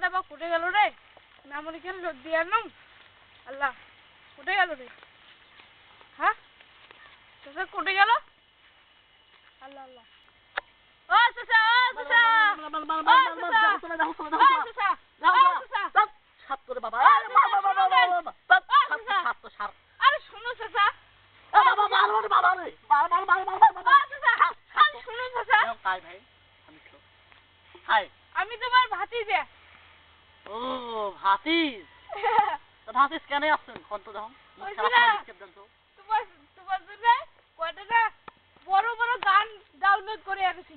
দাবা কুটে গেল রে মেমোরি কেন লোড দিয়ে আনলাম আল্লাহ কুটে গেল রে হ্যাঁ কুটে গেল আল্লাহ আল্লাহ ও ও করে বাবা তো আরে শুনো বাবা রে বাবা বাবা ভাই আমি তোমার ভাতিজে তো ভাতিজ কেন আসছেন? কোন তো দেখো ওই খারাপ যে না। খারাপ ডিস্টার্ব দেন তো তোমার তোমার জন্য কয়টা বড় বড় গান ডাউনলোড করে রেখেছি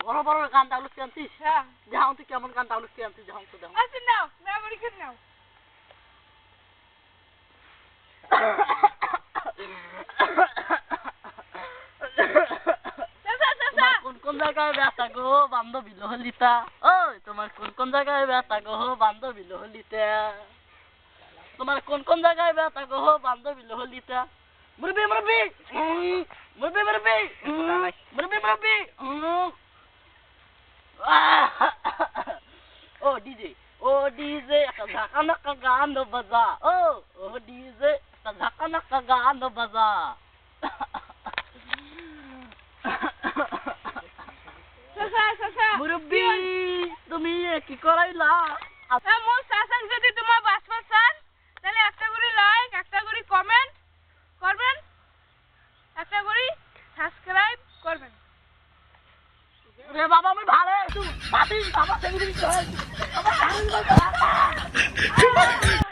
বড় বড় গান ডাউনলোড করে আনছিস? হ্যাঁ। যাও তুই কেমন গান ডাউনলোড করে আনছিস? যাও তো দাও। আচ্ছা নাও মেমোরি কার্ড নাও। জায়গায় ব্যথা গো বান্ধবী ললিতা ওই তোমার কোন কোন জায়গায় ব্যথা গো বান্ধবী ললিতা তোমার কোন কোন জায়গায় ব্যথা গো বান্ধবী ললিতা মুরবি মুরবি মুরবি মুরবি মুরবি মুরবি! ও ডিজে। ও ডিজে একটা ঝাঁকা নাকা গান বাজা। ও ও ডিজে একটা ঝাঁকা নাকা গান বাজা। কি করাইলা মোর শাসন যদি তোমার বাসপা চান তাহলে একটা করে লাইক একটা করে কমেন্ট করবেন। একটা করে সাবস্ক্রাইব করবেন। রে বাবা আমি ভালো একটু বাবা বাবা